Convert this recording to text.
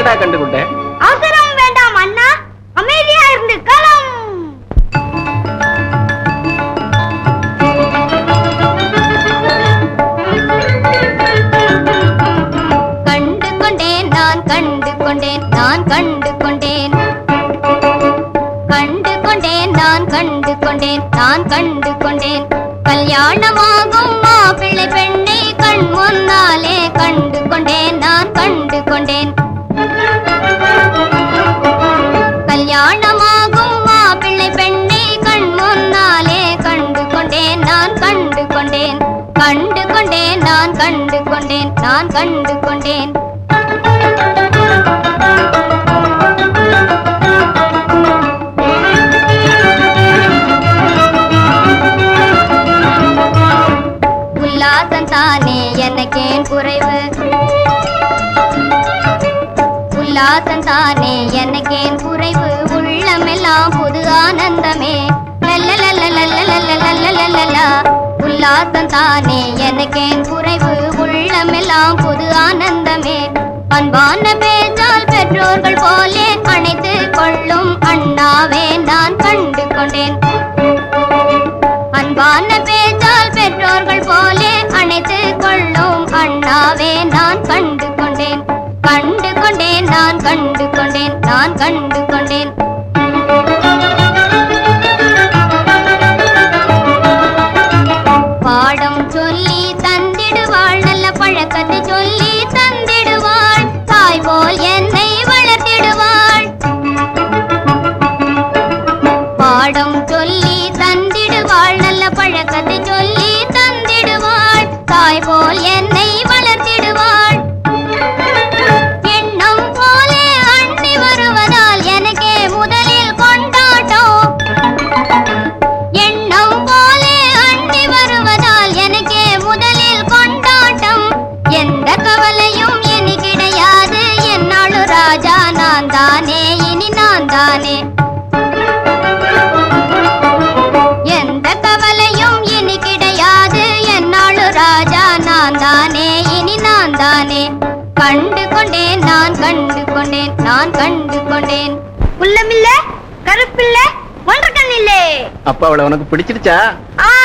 என்னடா கண்டுகொண்ட? அவசரம் வேண்டாம் அண்ணா. அமைதியா இருந்து களம். கண்டு கொண்டேன் நான் கண்டு கொண்டேன் நான் கண்டு கொண்டேன் கண்டு கொண்டேன் நான் கண்டு கொண்டேன் நான் கண்டு கொண்டேன் கல்யாணமாகும் மாப்பிள்ளை பெண்ணை கண் முன்னாலே கண்டு கொண்டேன் நான் கண்டு கொண்டேன் கண்டு கொண்டேன் நான் கண்டு கொண்டேன் நான் கண்டு கொண்டேன் உல்லாசம் தானே எனக்கேன் குறைவு? உல்லாசம் தானே எனக்கேன் உல்லாசம் தானே எனக்கேன் குறைவு உள்ளமெல்லாம் புது ஆனந்தமே. அன்பான பேச்சால் பெற்றோர்கள் போலே அணைத்து கொள்ளும் அண்ணாவே நான் கண்டு கொண்டேன் அன்பான பேச்சால் பெற்றோர்கள் போலே அணைத்து கொள்ளும் அண்ணாவே நான் கண்டு கொண்டேன் கண்டு கொண்டேன் நான் கண்டு கொண்டேன் நான் கண்டு பாடம் சொல்லி தந்திடுவாள். நல்ல பழக்கத்தை சொல்லி தந்திடுவாள். தாய் போல் என்னை வளர்த்திடுவாள். எண்ணம் போலே அண்டி வருவதால் எனக்கே முதலில் கொண்டாட்டம். எண்ணம் போலே அண்டி வருவதால் எனக்கே முதலில் கொண்டாட்டம். எந்த கவலையும் இனி கிடையாது. என்னாலும் ராஜா நான் தானே இனி நான் தானே. கண்டு கொண்டேன் நான் கண்டு கொண்டேன் நான் கண்டு கொண்டேன் உள்ளமில்ல கருப்பில்ல ஒன்றக்கண் இல்லே. அப்ப அவளை உனக்கு பிடிச்சிருச்சா ஆமா